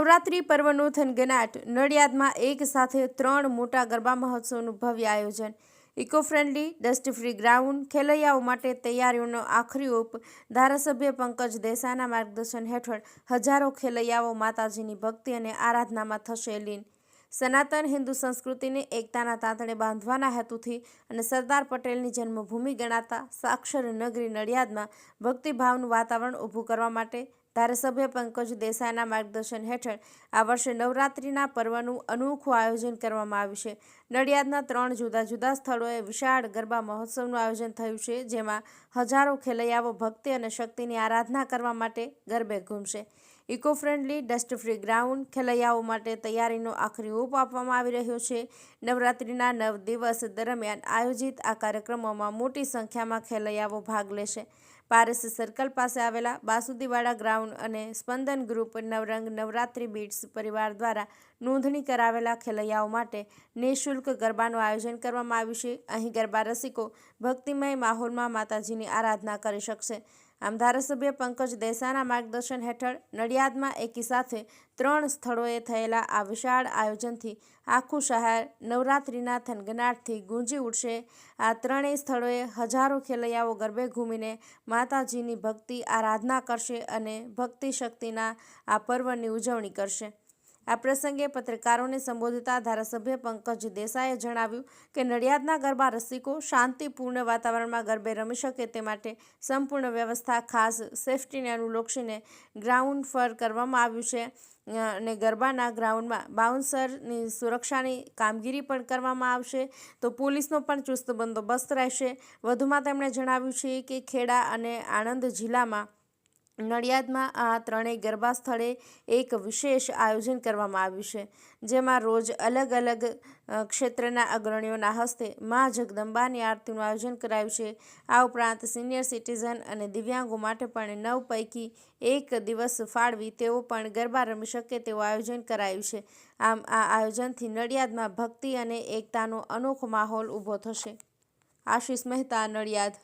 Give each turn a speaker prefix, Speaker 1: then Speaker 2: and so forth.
Speaker 1: નવરાત્રિ પર્વનો થનગનાટ. નડિયાદમાં એક સાથે ત્રણ મોટા ગરબા મહોત્સવનું ભવ્ય આયોજન. Eco friendly dust free ground, ખેલૈયાઓ માટે તૈયારીઓનો આખરી ઓપ, ધારાસભ્ય પંકજ દેસાઈના માર્ગદર્શન હેઠળ હજારો ખેલૈયાઓ માતાજીની ભક્તિ અને આરાધનામાં થશે લીન. સનાતન હિન્દુ સંસ્કૃતિને એકતાના તાંતણે બાંધવાના હેતુથી અને સરદાર પટેલની જન્મભૂમિ ગણાતા સાક્ષર નગરી નડિયાદમાં ભક્તિભાવનું વાતાવરણ ઊભું કરવા માટે ધારાસભ્ય પંકજ દેસાઈના માર્ગદર્શન હેઠળ આ વર્ષે નવરાત્રિના પર્વનું અનોખું આયોજન કરવામાં આવ્યું છે. નડિયાદના ત્રણ જુદા જુદા સ્થળોએ વિશાળ ગરબા મહોત્સવનું આયોજન થયું છે, જેમાં હજારો ખેલૈયાઓ ભક્તિ અને શક્તિની આરાધના કરવા માટે ગરબે ઘૂમશે. Eco friendly, dust free ground ખેલૈયાઓ માટે તૈયારીનો આખરી ઓપ આપવામાં આવી રહ્યો છે. નવરાત્રિના નવ દિવસ દરમિયાન આયોજિત આ કાર્યક્રમોમાં મોટી સંખ્યામાં ખેલૈયાઓ ભાગ લેશે. પારસ સર્કલ પાસે આવેલા બાસુદીવાડા ગ્રાઉન્ડ અને સ્પંદન ગ્રુપ નવરંગ નવરાત્રી બીટ્સ પરિવાર દ્વારા નોંધણી કરાવેલા ખેલૈયાઓ માટે નિઃશુલ્ક ગરબાનું આયોજન કરવામાં આવ્યું છે. અહીં ગરબા રસિકો ભક્તિમય માહોલમાં માતાજીની આરાધના કરી શકશે. આમ ધારાસભ્ય પંકજ દેસાઈના માર્ગદર્શન હેઠળ નડિયાદમાં એકી સાથે ત્રણ સ્થળોએ થયેલા આ વિશાળ આયોજનથી આખું શહેર નવરાત્રિના થનગનાટથી ગુંજી ઉઠશે. આ ત્રણેય સ્થળોએ હજારો ખેલૈયાઓ ગરબે ઘૂમીને માતાજીની ભક્તિ આરાધના કરશે અને ભક્તિ શક્તિના આ પર્વની ઉજવણી કરશે. આ પ્રસંગે પત્રકારોને સંબોધતા ધારાસભ્ય પંકજ દેસાઈએ જણાવ્યું કે નડિયાદના ગરબા રસિકો શાંતિપૂર્ણ વાતાવરણમાં ગરબે રમી શકે તે માટે સંપૂર્ણ વ્યવસ્થા ખાસ સેફટીને અનુલક્ષીને ગ્રાઉન્ડ ફર કરવામાં આવ્યું છે. અને ગરબાના ગ્રાઉન્ડમાં બાઉન્સરની સુરક્ષાની કામગીરી પણ કરવામાં આવશે. તો પોલીસનો પણ ચુસ્ત બંદોબસ્ત રહેશે. વધુમાં તેમણે જણાવ્યું છે કે ખેડા અને આણંદ જિલ્લામાં નડિયાદમાં આ ત્રણેય ગરબા સ્થળે એક વિશેષ આયોજન કરવામાં આવ્યું છે, જેમાં રોજ અલગ અલગ ક્ષેત્રના અગ્રણીઓના હસ્તે મા જગદંબાની આરતીનું આયોજન કરાયું છે. આ ઉપરાંત સિનિયર સિટીઝન અને દિવ્યાંગો માટે પણ નવ પૈકી એક દિવસ ફાળવી તેઓ પણ ગરબા રમી શકે તેવું આયોજન કરાયું છે. આમ, આ આયોજનથી નડિયાદમાં ભક્તિ અને એકતાનો અનોખો માહોલ ઊભો થશે. આશીષ મહેતા, નડિયાદ.